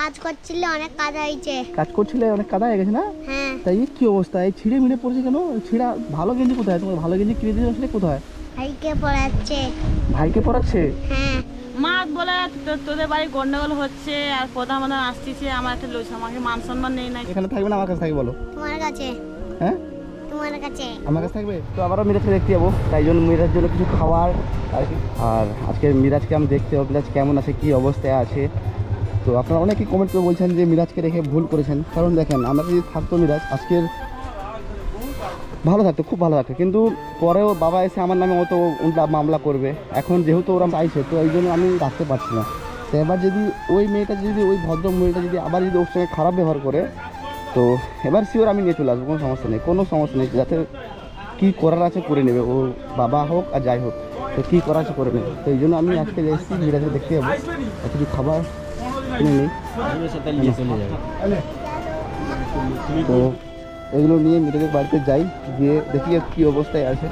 কাজ করছিলে অনেক কাজ হয়েছে। কাজ করছিলে অনেক কাদা হয়ে গেছে না? হ্যাঁ। তাই কি অবস্থা? এই ছিঁড়ে মিড়ে পড়ছে কেন? ছিঁড়া ভালো গেঞ্জি কোথায়? তোমার ভালো গেঞ্জি কিনে দিয়ে আসলে কোথায়? ভাইকে পড়াচ্ছে। ভাইকে পড়াচ্ছে? হ্যাঁ। মা বলে তোদের বাড়ি গন্ডগোল হচ্ছে আর প্রধান প্রধান আসতেছে আমার একটা লোক আমাকে মান সম্মান নেই। না এখানে থাকবে না আমার কাছে থাকবে বলো। তোমার কাছে? হ্যাঁ? তোমার কাছে? আমার কাছে থাকবে? তো আবারও মিরাজকে দেখতে যাব। তাই জন্য মিরাজ জন্য কিছু খাবার আর কি। আর আজকে মিরাজকে আমি দেখতে যাব। মিরাজ কেমন আছে কি অবস্থায় আছে? তো আপনারা অনেকেই কমেন্ট করে বলছেন যে মিরাজকে রেখে ভুল করেছেন। কারণ দেখেন, আমরা যদি থাকতো মিরাজ, আজকের ভালো থাকতো, খুব ভালো থাকতো। কিন্তু পরেও বাবা এসে আমার নামে অত উল্টা মামলা করবে। এখন যেহেতু ওরা চাইছে, তো এই জন্য আমি রাখতে পারছি না। তো এবার যদি ওই মেয়েটা যদি, ওই ভদ্র মেয়েটা যদি আবার যদি ওর সঙ্গে খারাপ ব্যবহার করে, তো এবার শিওর আমি নিয়ে চলে আসব, কোনো সমস্যা নেই। কোনো সমস্যা নেই, যাতে কী করার আছে করে নেবে। ও বাবা হোক আর যাই হোক, তো কী করার আছে করে নেবে। তো এই জন্য আমি আজকে এসেছি, মিরাজকে দেখতে যাব। কিছু খাবার তো এগুলো নিয়ে মিরাজের বাড়িতে যাই, গিয়ে দেখি কী অবস্থায় আছে।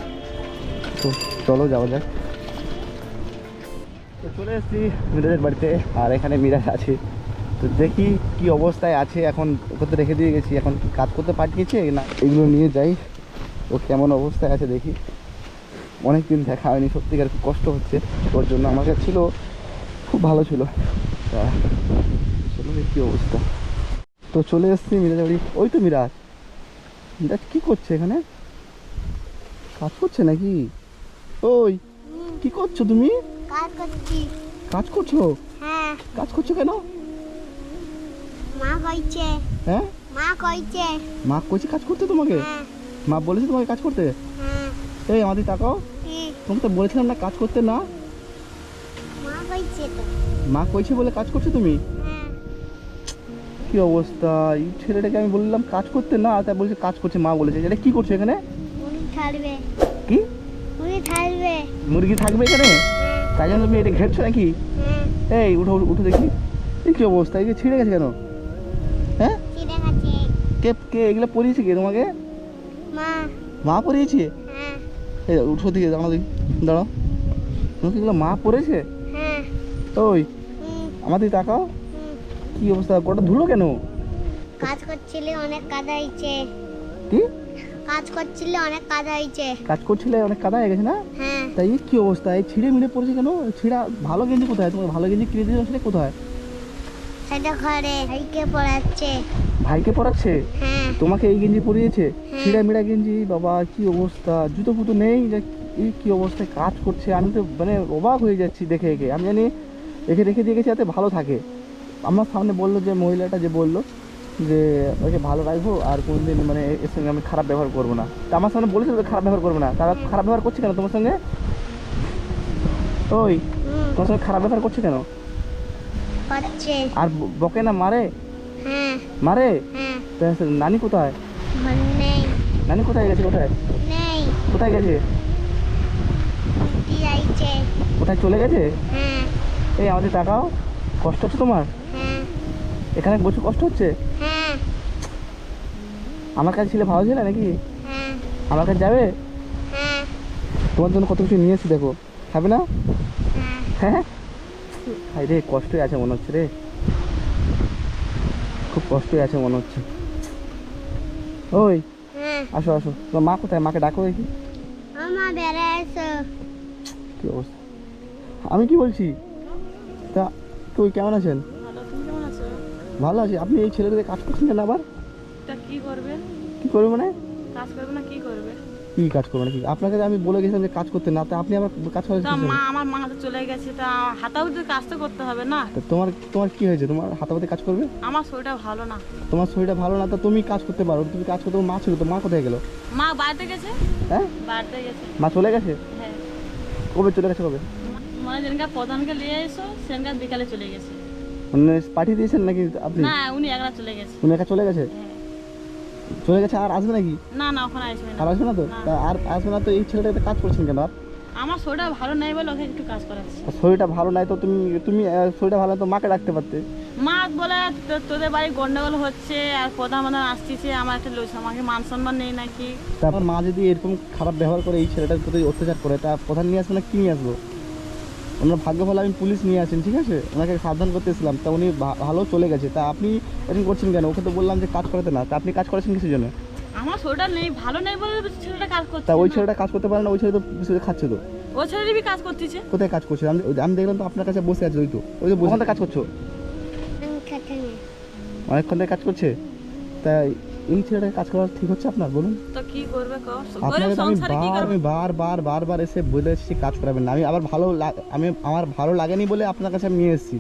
তো চলো যাওয়া যাক। চলে এসেছি মিরাজের বাড়িতে, আর এখানে মিরাজ আছে। তো দেখি কি অবস্থায় আছে, এখন ওকে তো রেখে দিয়ে গেছি। এখন কাজ করতে পাঠিয়েছে না, এগুলো নিয়ে যাই। ও কেমন অবস্থায় আছে দেখি। অনেক দিন দেখা হয়নি, সত্যিকার খুব কষ্ট হচ্ছে। ওর জন্য আমার কাছে ছিল খুব ভালো ছিল। তা চলো কি অবস্থা? তো চলে এসেছি মিরাজ বাড়ি ওই তো মিরাজ। মিরাজ কি করছে এখানে? কাজ করছে নাকি? ওই কি করছ তুমি? কাজ করছ। হ্যাঁ। কাজ করছ কেন? মা কইছে। হ্যাঁ? মা কইছে। মা কইছে কাজ করতে তোমাকে? হ্যাঁ। মা বলেছে তোমাকে কাজ করতে? হ্যাঁ। এই আমাদের তাকাও? তোমাকে তো বলেছিলাম না কাজ করতে না। কইছে তো। মা কইছে বলে কাজ করছ তুমি? হ্যাঁ। কি অবস্থা? এই ছেলেটাকে আমি বললাম কাজ করতে না তাই বলছে কাজ করছে মা বলেছে। এটা কি করছ এখানে? থাকবে। কি? উনি থাকবে। মুরগি থাকবে এখানে? হ্যাঁ। তাই জন্য তুমি এটা ঘেরছো নাকি? হ্যাঁ। এই উঠো উঠো দেখি। এই কি অবস্থা? এই ছিঁড়ে গেছে কেন? হ্যাঁ? কে কে? এগুলো পরিয়েছে কে তোমাকে? মা। পরিয়েছে? হ্যাঁ। এই উঠো দিকে দাঁড়াও দেখি। দাঁড়াও। তোমাকে এগুলো মা পরেছে? ওই আমাদের তাকাও। কি অবস্থা? গোটা ধুলো কেন? কাজ করছিলে অনেক কাজ হয়েছে। কি? কাজ করছিলে অনেক কাজ হয়েছে। কাজ করছিলে অনেক কাদা হয়ে গেছে না? হ্যাঁ। তাই কি অবস্থা? এই ছিঁড়ে মিড়ে পড়েছে কেন? ছিঁড়া ভালো গেঞ্জি কোথায়? তোমার ভালো গেঞ্জি কিনে দিয়ে আসলে কোথায়? সেটা ঘরে। ভাইকে পড়াচ্ছে। ভাইকে পড়াচ্ছে? হ্যাঁ। তোমাকে এই গেঞ্জি পরিয়েছে? হ্যাঁ। ছিঁড়া মিড়া গেঞ্জি? বাবা কি অবস্থা? জুতো ফুতো নেই? যে এই কি অবস্থায় কাজ করছে? আমি তো মানে অবাক হয়ে যাচ্ছি দেখে একে। আমি জানি একে রেখে দিয়ে গেছি যাতে ভালো থাকে। আমার সামনে বলল যে মহিলাটা যে বলল যে ওকে ভালো রাখব আর কোনদিন মানে এর সঙ্গে আমি খারাপ ব্যবহার করব না। তা আমার সামনে বলেছিল যে খারাপ ব্যবহার করব না। তারা খারাপ ব্যবহার করছে কেন তোমার সঙ্গে? ওই তোমার সঙ্গে খারাপ ব্যবহার করছে কেন? আর বকে না মারে? হ্যাঁ। মারে? হ্যাঁ। নানি কোথায়? নানি কোথায় গেছে কোথায়? কোথায় গেছে? কোথায় চলে গেছে? হ্যাঁ। এই আমাদের তাকাও কষ্ট হচ্ছে তোমার? এখানে বসে কষ্ট হচ্ছে? আমার কাছে ছিলে ভালো ছিল নাকি? আমার কাছে যাবে? তোমার জন্য কত কিছু নিয়ে এসেছি দেখো। খাবে না? হ্যাঁ হ্যাঁ। রে কষ্টই আছে মনে হচ্ছে রে। খুব কষ্টই আছে মনে হচ্ছে। ওই আসো আসো। তোমার মা কোথায়? মাকে ডাকো দেখি। কি অবস্থা? আমি কি বলছি? তুই কেমন আছেন? ভালো আছো? ভালো আছি। আপনি এই ছেলেটাকে কাজ করছেন আবার? তা কি করবে? কি করবে মানে? কাজ করবে না কি করবে? কি কাজ করবে নাকি আপনাকে আমি বলে গেছিলাম যে কাজ করতে না তা আপনি আবার কাজ করে মা আমার মা তো চলে গেছে তা কাজ তো করতে হবে না। তা তোমার তোমার কি হয়েছে? তোমার হাতাপাতে কাজ করবে? আমার শরীরটা ভালো না। তোমার শরীরটা ভালো না তা তুমি কাজ করতে পারো। তুমি কাজ করতে মা ছিল তো মা কোথায় গেল? মা বাড়িতে গেছে? হ্যাঁ? বাড়িতে গেছে। মা চলে গেছে? হ্যাঁ। কবে চলে গেছে কবে? মানে যেদিনকে প্রধানকে নিয়ে এসো সেদিনকে বিকালে চলে গেছে। মানে পাঠিয়ে দিয়েছেন নাকি আপনি? না উনি একলা চলে গেছে। উনি একা চলে গেছে? হ্যাঁ। চলে গেছে আর আসবে নাকি? না না ওখানে আসবে না। আর আসবে না তো? আর আসবে না তো এই ছেলেটাতে কাজ করছেন কেন আর? আমার শরীরটা ভালো নেই বলে ওকে একটু কাজ করাচ্ছি। শরীরটা ভালো নাই তো তুমি তুমি শরীরটা ভালো তো মাকে রাখতে পারতে? মা বলে তোদের বাড়ি গন্ডগোল হচ্ছে আর প্রধান প্রধান আসতেছে আমার একটা লোক আমাকে মান সম্মান নেই নাকি? তারপর মা যদি এরকম খারাপ ব্যবহার করে এই ছেলেটার প্রতি অত্যাচার করে তা প্রধান নিয়ে আসবে না কি নিয়ে আসব? ওনার ভাগ্য ভালো আমি পুলিশ নিয়ে আছেন ঠিক আছে? ওনাকে সাবধান করতে এসেছিলাম তা উনি ভা- ভালো চলে গেছে। তা আপনি এরকম করছেন কেন? ওকে তো বললাম যে কাজ করাতে না। তা আপনি কাজ করেছেন কিসের জন্য? আমার শরীরটা নেই ভালো নেই বলে ছেলেটা কাজ করছে তা ওই ছেলেটা কাজ করতে পারে না ওই ছেলে তো শুধু খাচ্ছে তো। ওই ছেলেরই কাজ করতেছে। কোথায় কাজ করছে? আমি আমি দেখলাম তো আপনার কাছে বসে আছে ওই তো। ওই তো বসে কাজ করছ। অনেকক্ষণ থেকে কাজ করছে? তা এই ছেলেটাকে কাজ করা ঠিক হচ্ছে আপনার? বলুন। তো কি করবে আমি বার বার বার বারবার এসে বলে এসেছি কাজ করাবেন না। আমি আবার ভালো আমি আমার ভালো লাগেনি বলে আপনার কাছে আমি নিয়ে এসেছি।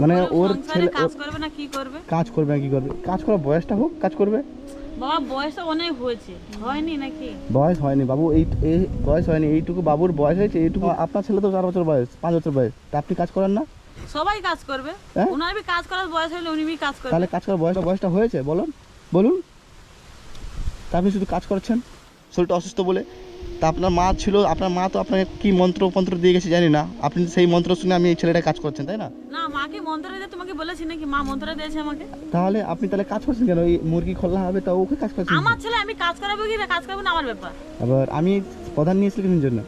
মানে ওর ছেলে- কাজ করবে না কি করবে? কাজ করবে না কি করবে? কাজ করার বয়সটা হোক কাজ করবে। বাবা বয়স তো অনেক হয়েছে। হয়নি নাকি? বয়স হয়নি বাবু এই এই বয়স হয়নি। এইটুকু বাবুর বয়স হয়েছে এইটুকু আপনার ছেলে তো চার বছর বয়স পাঁচ বছর বয়স। তা আপনি কাজ করেন না? সবাই কাজ করবে। হ্যাঁ? ওনার কাজ করার বয়স হলে উনি কাজ করবে। তাহলে কাজ করার বয়সটা বয়সটা হয়েছে বলুন। বলুন। তা আপনি শুধু কাজ করছেন? শরীরটা অসুস্থ বলে। তা আপনার মা ছিল আপনার মা তো আপনাকে কি মন্ত্র মন্ত্র দিয়ে গেছে জানি না। আপনি সেই মন্ত্র শুনে আমি এই ছেলেটা কাজ করছেন তাই না? না মাকে মন্ত্র দিয়ে তোমাকে বলেছি নাকি? মা মন্ত্র দিয়েছে আমাকে। তাহলে আপনি তাহলে কাজ করছেন কেন? ওই মুরগি খোলা হবে তা ওকে কাজ করছেন আমার ছেলে আমি কাজ করাবো কি না? কাজ করব না আমার ব্যাপার। আবার আমি প্রধান কিছুর জন্য?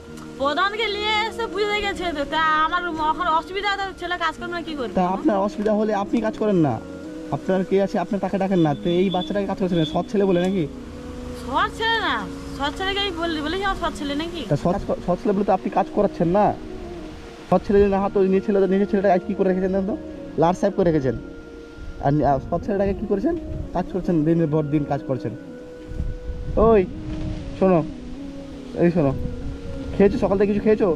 প্রধানকে নিয়ে এসে বুঝে গেছে তো তা আমার এখন অসুবিধা ছেলে কাজ করবে না কি করবে? তা আপনার অসুবিধা হলে আপনি কাজ করেন না। আপনার কে আছে? আপনার তাকে ডাকেন না? তো এই বাচ্চাটাকে কাজ করছেন সৎ ছেলে বলে নাকি? সৎ ছেলে না। সৎ ছেলেকে আমি বলি বলেছি আমার সৎ ছেলে নাকি? তা সৎ সৎ ছেলে বলে তো আপনি কাজ করাচ্ছেন না। সৎ ছেলে যদি না হতো নিজের ছেলে নিজের ছেলেটা আজ কী করে রেখেছেন তো? লার সাহেব করে রেখেছেন। আর সৎ ছেলেটাকে কী করেছেন? কাজ করছেন দিনের পর দিন কাজ করছেন। ওই শোনো। এই শোনো। খেয়েছো? সকাল থেকে কিছু খেয়েছো?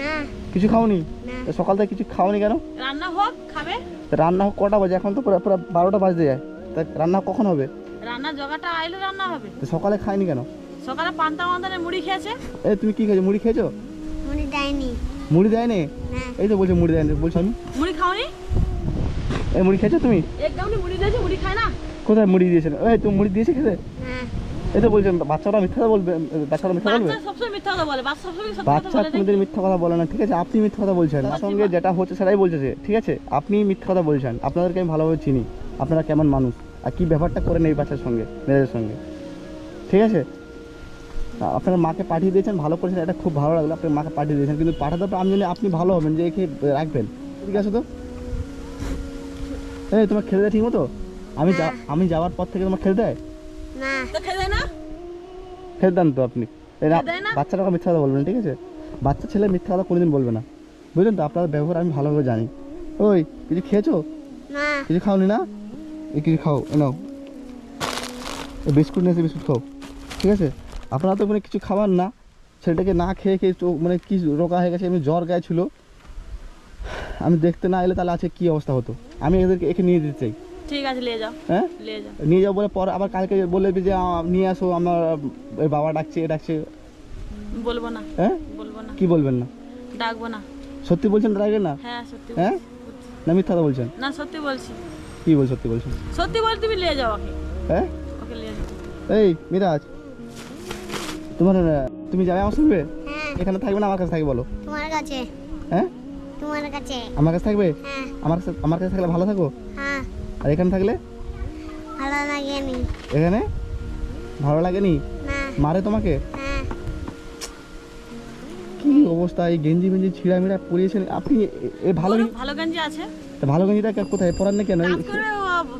না। কিছু খাওনি? না। সকাল থেকে কিছু খাওনি কেন? রান্না হোক খাবে। তা রান্না কটা বাজে? এখন তো পুরো পুরো বারোটা বাজতে যায়। তা রান্না কখন হবে? রান্না জগাটা আইলে রান্না হবে। তো সকালে খাইনি কেন? সকালে পান্তা মান্তানে মুড়ি খেয়েছে। এ তুমি কি খেয়েছো? মুড়ি খেয়েছো? মুড়ি দেয়নি। মুড়ি দেয়নি? এই তো বলছে মুড়ি দেয়নি। বলছো আমি। মুড়ি খাওনি? এ মুড়ি খেয়েছো তুমি? একদম মুড়ি দিয়েছ মুড়ি খায় না। কোথায় মুড়ি দিয়েছে? এই তুমি মুড়ি দিয়েছে খেতে? তো বলছেন বাচ্চারা মিথ্যা কথা বলবে বাচ্চারা মিথ্যা বলবে? বাচ্চা সবসময় মিথ্যা কথা বলে না ঠিক আছে? আপনি মিথ্যা কথা বলছেন সঙ্গে যেটা হচ্ছে সেটাই বলছে ঠিক আছে? আপনি মিথ্যা কথা বলছেন আপনাদেরকে আমি ভালোভাবে চিনি আপনারা কেমন মানুষ? আর কি ব্যাপারটা করেন এই বাচ্চার সঙ্গে মেয়েদের সঙ্গে? ঠিক আছে? আপনার মাকে পাঠিয়ে দিয়েছেন ভালো করেছেন এটা খুব ভালো লাগল আপনার মাকে পাঠিয়ে দিয়েছেন কিন্তু পাঠাতে পর আমি জানি আপনি ভালো হবেন যে একে রাখবেন। ঠিক আছে তো? এই তোমার খেলে দেয় ঠিক মতো? আমি যা- আমি যাওয়ার পর থেকে তোমার খেতে দেয় না। তো খেয়ে না? ফেরত দেন তো আপনি। এই না- মিথ্যা কথা বলবেন ঠিক আছে? বাচ্চা ছেলে মিথ্যা কথা কোনোদিন বলবে না। বুঝলেন তো? আপনার ব্যবহার আমি ভালোভাবে জানি। ওই কিছু খেয়েছো? না। কিছু খাওনি না? এই কিছু খাও এ নাও। বিস্কুট নিয়েছে বিস্কুট খাও ঠিক আছে? আপনারা তো মানে কিছু খাবার না। ছেলেটাকে না খেয়ে খেয়ে চোখ মানে কি রোগা হয়ে গেছে এমনি জ্বর গায়ে ছিল। আমি দেখতে না এলে তাহলে আছে কি অবস্থা হতো? আমি এদেরকে একে নিয়ে যেতে চাই। ঠিক আছে নিয়ে যাও। হ্যাঁ? নিয়ে যাও। বলে পরে আবার কালকে বললে যে নিয়ে আসো আমার ওই বাবা ডাকছে এ ডাকছে। বলব না। হ্যাঁ? বলব না। কি বলবেন না? ডাকবো না। সত্যি বলছেন রাখবেন না? হ্যাঁ সত্যি হ্যাঁ? না মিথ্যা কথা বলছেন? না সত্যি বলছি। কি বল সত্যি বলছেন? সত্যি বল তুমি নিয়ে যাও ওকে। হ্যাঁ? ওকে নিয়ে যাও। এই মিরাজ। তোমার তুমি যাবে আমার সঙ্গে? হ্যাঁ। এখানে থাকবে না আমার কাছে থাকবে বলো। তোমার কাছে? হ্যাঁ? তোমার কাছে? আমার কাছে থাকবে? হ্যাঁ। আমার কাছে আমার কাছে থাকলে ভালো থাকো? হ্যাঁ। আর এখানে থাকলে? ভালো লাগেনি। এখানে? ভালো লাগেনি? না। মারে তোমাকে? হ্যাঁ কি অবস্থা? এই গেঞ্জি মেঞ্জি ছিঁড়া মিড়া পরিয়েছেন আপনি এ- ভালো ভালো গঞ্জি আছে। তা ভালো গেঞ্জিটা কে- কোথায়? পরান না কেন?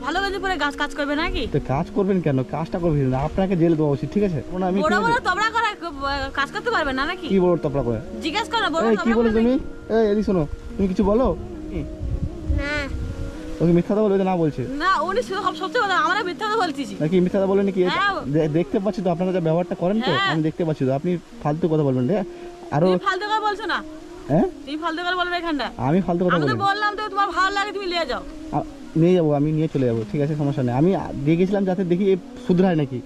ভালো গঞ্জি পরে গাছ কাজ করবে নাকি? তো কাজ করবেন কেন? কাজটা করবেন না। আপনাকে জেল দেওয়া উচিত ঠিক আছে? না, আমি বড় বড় তবড়া করে কাজ করতে পারবে না নাকি? কি বড় তপলা করে? জিজ্ঞেস করো বড় কি বলে তুমি? এই এদিকে শোনো তুমি কিছু বলো? না ওকে মিথ্যা কথা বলবে না বলছে? না উনি শুধু সব সবচেয়ে কথা আমরা মিথ্যা কথা বলতেছি। নাকি মিথ্যা কথা বলেন কি হ্যাঁ। দেখতে পাচ্ছি তো আপনারা যা ব্যবহারটা করেন তো হ্যাঁ। আমি দেখতে পাচ্ছি তো। আপনি ফালতু কথা বলবেন রে। আরও তুমি ফালতু কথা বলছো না? হ্যাঁ? তুমি ফালতু কথা বলবে এখানটা। আমি ফালতু কথা আমি বললাম তো তোমার ভালো লাগে তুমি নিয়ে যাও। নিয়ে যাব আমি নিয়ে চলে যাব ঠিক আছে সমস্যা নেই। আমি দিয়ে গেছিলাম যাতে দেখি এ শুধরায় নাকি।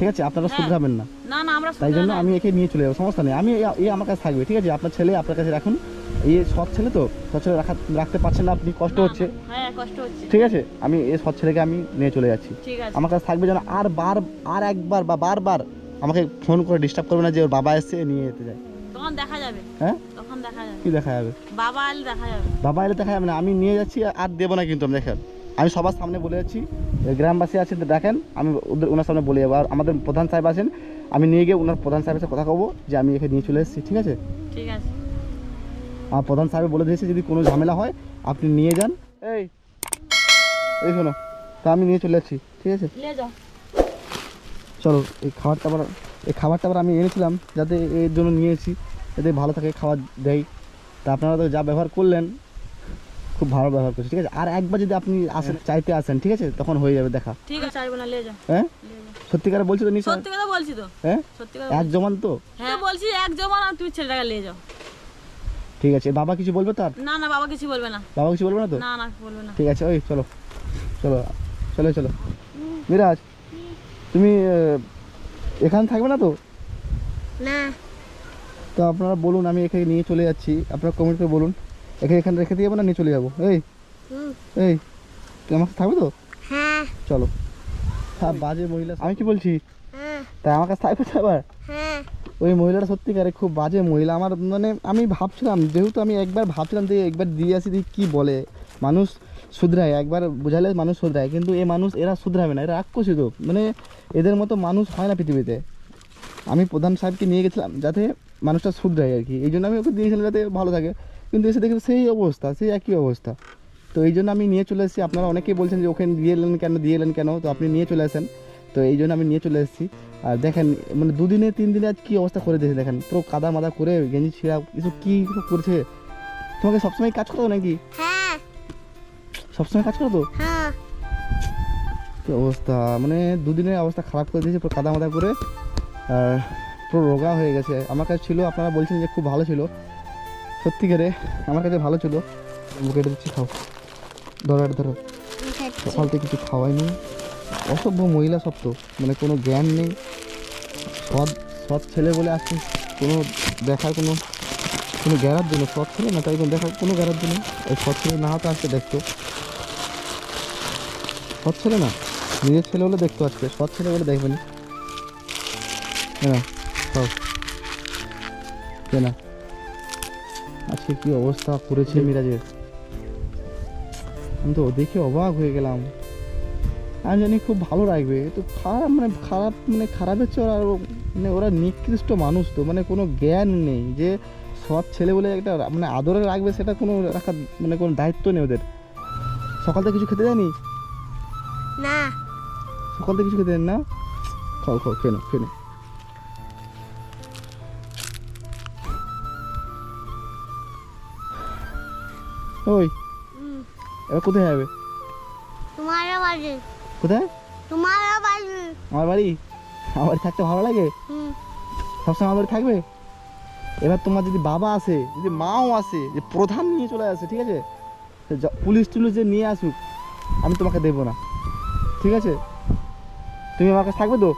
ঠিক আছে? আপনারা হ্যাঁ। শুধরাবেন না। না না আমরা তাই জন্য আমি একে নিয়ে চলে যাব সমস্যা নেই। আমি এ- এ আমার কাছে থাকবে ঠিক আছে? আপনার ছেলে আপনার কাছে রাখুন। এই সৎ ছেলে তো সৎ ছেলে রাখা রাখতে পারছেন না আপনি কষ্ট হচ্ছে। হ্যাঁ কষ্ট ঠিক আছে? আমি এই সৎ ছেলেকে আমি নিয়ে চলে যাচ্ছি। আমার কাছে থাকবে যেন আর বার আর একবার বা বারবার আমাকে ফোন করে ডিস্টার্ব করবে না যে ওর বাবা এসছে নিয়ে যেতে যায়। তখন দেখা যাবে। হ্যাঁ? তখন দেখা যাবে। কি দেখা যাবে? বাবা এলে দেখা যাবে। বাবা এলে দেখা যাবে না আমি নিয়ে যাচ্ছি আর দেবো না কিন্তু আমি দেখেন। আমি সবার সামনে বলে যাচ্ছি গ্রামবাসী আছেন দেখেন আমি ওদের ওনার সামনে বলে যাব। আর আমাদের প্রধান সাহেব আছেন আমি নিয়ে গিয়ে ওনার প্রধান সাহেবের সাথে কথা কবো যে আমি এখানে নিয়ে চলে এসেছি ঠিক আছে? ঠিক আছে। আর প্রধান সাহেব বলে দিয়েছে যদি কোনো ঝামেলা হয় আপনি নিয়ে যান। এই এই শোনো তা আমি নিয়ে চলে যাচ্ছি ঠিক আছে? চলো এই খাবারটা আবার এই খাবারটা আবার আমি এনেছিলাম যাতে এর জন্য নিয়েছি যাতে ভালো থাকে খাবার দেয়। তা আপনারা তো যা ব্যবহার করলেন খুব ভালো ব্যবহার করছে ঠিক আছে? আর একবার যদি আপনি আসেন চাইতে আসেন ঠিক আছে? তখন হয়ে যাবে দেখা। ঠিক আছে চাইব না নিয়ে যাও হ্যাঁ। সত্যিকারে বলছি তো নিশ্চয় সত্যি কথা বলছি তো। হ্যাঁ? সত্যি কথা এক জমান তো? হ্যাঁ। বলছি এক জমান আর তুমি ছেলেটাকে নিয়ে যাও। ঠিক আছে বাবা কিছু বলবে তার? না না বাবা কিছু বলবে না। বাবা কিছু বলবে না তো? না না বলবে না। ঠিক আছে ওই চলো। চলো চলো চলো। মিরাজ তুমি এখানে থাকবে না তো? না। তো আপনারা বলুন আমি এখানে নিয়ে চলে যাচ্ছি। আপনারা কমেন্ট করে বলুন। এখানে এখানে রেখে দিয়ে যাব না? নিয়ে চলে যাব। এই এই তুই আমার থাকবে তো? হ্যাঁ। চলো। হ্যাঁ বাজে মহিলা আমি কি বলছি? হ্যাঁ। তাই আমার কাছে থাকবে তো আবার হ্যাঁ। ওই মহিলাটা সত্যিকারে খুব বাজে মহিলা। আমার মানে আমি ভাবছিলাম যেহেতু আমি একবার ভাবছিলাম যে একবার দিয়ে আসি দেখি কী বলে। মানুষ শুধরায় একবার বোঝালে মানুষ শুধরায়। কিন্তু এ মানুষ এরা শুধরাবে না। এরা রাক্ষসী তো। মানে এদের মতো মানুষ হয় না পৃথিবীতে। আমি প্রধান সাহেবকে নিয়ে গেছিলাম যাতে মানুষটা শুধরায় আর কি। এই জন্য আমি ওকে দিয়েছিলাম যাতে ভালো থাকে। কিন্তু এসে দেখি সেই অবস্থা সেই একই অবস্থা। তো এই জন্য আমি নিয়ে চলে এসেছি। আপনারা অনেকেই বলছেন যে ওখানে দিয়ে এলেন কেন দিয়ে এলেন কেন? তো আপনি নিয়ে চলে আসেন। তো এই জন্য আমি নিয়ে চলে এসেছি। আর দেখেন মানে দুদিনে তিন দিনে আজ কী অবস্থা করে দিয়েছে দেখেন। পুরো কাদা মাদা করে গেঞ্জি ছিঁড়া কিছু কী করছে? তোমাকে সবসময় কাজ করো নাকি? হ্যাঁ। সবসময় কাজ করো তো হ্যাঁ অবস্থা? মানে দুদিনের অবস্থা খারাপ করে দিয়েছে পুরো কাদা মাদা করে। পুরো রোগা হয়ে গেছে। আমার কাছে ছিল আপনারা বলছেন যে খুব ভালো ছিল। সত্যিকারে আমার কাছে ভালো ছিল। বুকে দিচ্ছি খাও। ধরো ধরো। সকাল থেকে কিছু খাওয়াইনি অসভ্য মহিলা সব তো মানে কোনো জ্ঞান নেই। সৎ সৎ ছেলে বলে আসছে। কোনো দেখার কোনো কোনো গ্যারার জন্য সৎ ছেলে না তাই কোনো দেখার কোনো গ্যারার জন্য ওই সৎ ছেলে না হতে আসছে দেখতো। সৎ ছেলে না। নিজের ছেলে বলে দেখতো আজকে। সৎ ছেলে বলে দেখবেন কেনা আজকে কি অবস্থা করেছে মিরাজের? আমি তো দেখে অবাক হয়ে গেলাম। আমি জানি খুব ভালো রাখবে তো খারাপ মানে খারাপ মানে খারাপের চেয়ে আর মানে ওরা নিকৃষ্ট মানুষ তো মানে কোনো জ্ঞান নেই যে সব ছেলে বলে একটা মানে আদরে রাখবে সেটা কোনো রাখার মানে কোনো দায়িত্ব নেই ওদের। সকাল থেকে কিছু খেতে দেয়নি না। সকাল থেকে কিছু খেতে দেন না? খাও খাও খেয়ে নাও খেয়ে নাও। ওই। এবার কোথায় যাবে? তোমার বাড়ি। কোথায়? তোমার বাড়ি। আমার বাড়ি? আমার বাড়ি থাকতে ভালো লাগে? হুম। সবসময় আমার বাড়ি থাকবে? এবার তোমার যদি বাবা আসে যদি মাও আসে যে প্রধান নিয়ে চলে আসে ঠিক আছে? পুলিশ টুলিশ যে নিয়ে আসুক আমি তোমাকে দেবো না। ঠিক আছে? তুমি আমার কাছে থাকবে তো?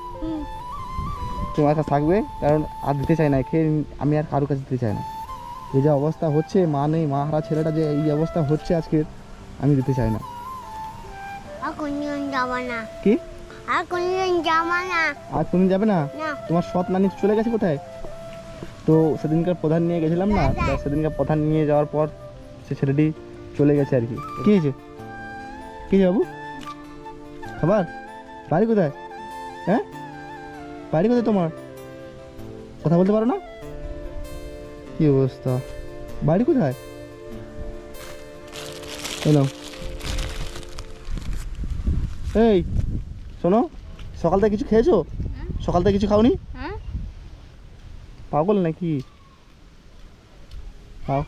তোমার কাছে থাকবে কারণ আর দিতে চাই না খেয়ে আমি আর কারোর কাছে দিতে চাই না। এই যে অবস্থা হচ্ছে মা নেই মা হারা ছেলেটা যে এই অবস্থা হচ্ছে আজকে আমি দিতে চাই না। কি? আর কোনদিন যাব না। আর তুমি যাবে না? তোমার সৎ নানি চলে গেছে কোথায়? তো সেদিনকার প্রধান নিয়ে গেছিলাম না? সেদিনকার প্রধান নিয়ে যাওয়ার পর সে ছেলেটি চলে গেছে আর কি। কি হয়েছে? কি বাবু? খাবার? বাড়ি কোথায়? হ্যাঁ? বাড়ি কোথায় তোমার? কথা বলতে পারো না? কি অবস্থা? বাড়ি কোথায়? এলাম এই শোনো সকাল থেকে কিছু খেয়েছো? সকাল থেকে কিছু খাওনি? হ্যাঁ। পাগল নাকি? পাও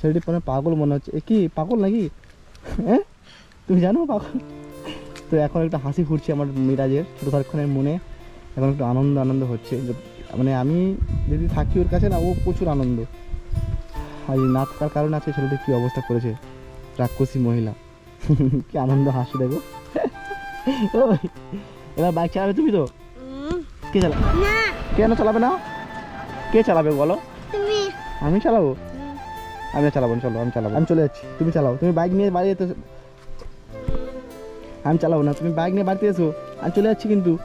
ছেলেটি মানে পাগল মনে হচ্ছে। এ কি পাগল নাকি? হ্যাঁ তুমি জানো পাগল? তো এখন একটা হাসি ফুটছে আমার মিরাজের। ছোটো সারক্ষণের মনে। এখন একটু আনন্দ আনন্দ হচ্ছে। যে- মানে আমি যদি থাকি ওর কাছে না ও প্রচুর আনন্দ। আর এই না থাকার কারণে আছে ছেলেটি কী অবস্থা করেছে? রাক্ষসী মহিলা। কি আনন্দ হাসি দেখো। এবার বাইক চালাবে তুমি তো? কে চালাবে কেন চালাবে না? কে চালাবে বলো? আমি চালাবো? আমি চালাবো চলো আমি চালাবো। আমি চলে যাচ্ছি তুমি চালাও। তুমি বাইক নিয়ে বাড়ি যেতে আমি চালাবো না তুমি বাইক নিয়ে বাড়িতে এসো। আমি চলে যাচ্ছি কিন্তু।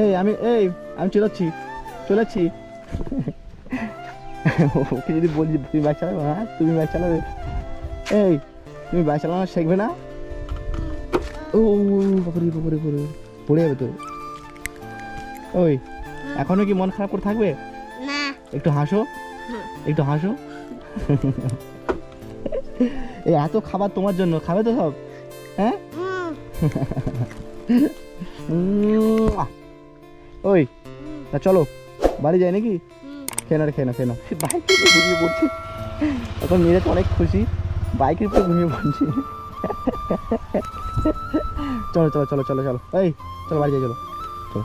এই আমি এই আমি চলে যাচ্ছি চলে যাচ্ছি। ওকে যদি বলি যে তুমি বাইক চালাবে হ্যাঁ? তুমি বাইক চালাবে। এই তুমি বাইক চালানো শিখবে না? ও বাপরে বাপরে বাপরে পড়ে যাবে তো। ওই এখনও কি মন খারাপ করে থাকবে? না। একটু হাসো। একটু হাসো। এই এত খাবার তোমার জন্য খাবে তো সব? হ্যাঁ? উম, আহ। ওই তা চলো বাড়ি যাই নাকি? খেয়ে না খেয়ে না খেয়ে না বাইকের উপরে ঘুমিয়ে পড়ছি। এখন মেয়েরা তো অনেক খুশি বাইকের উপরে ঘুমিয়ে পড়ছি। চলো চলো চলো চলো চলো। এই চলো বাড়ি যাই চলো। চলো।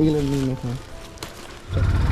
এগুলো নিয়ে। চলো।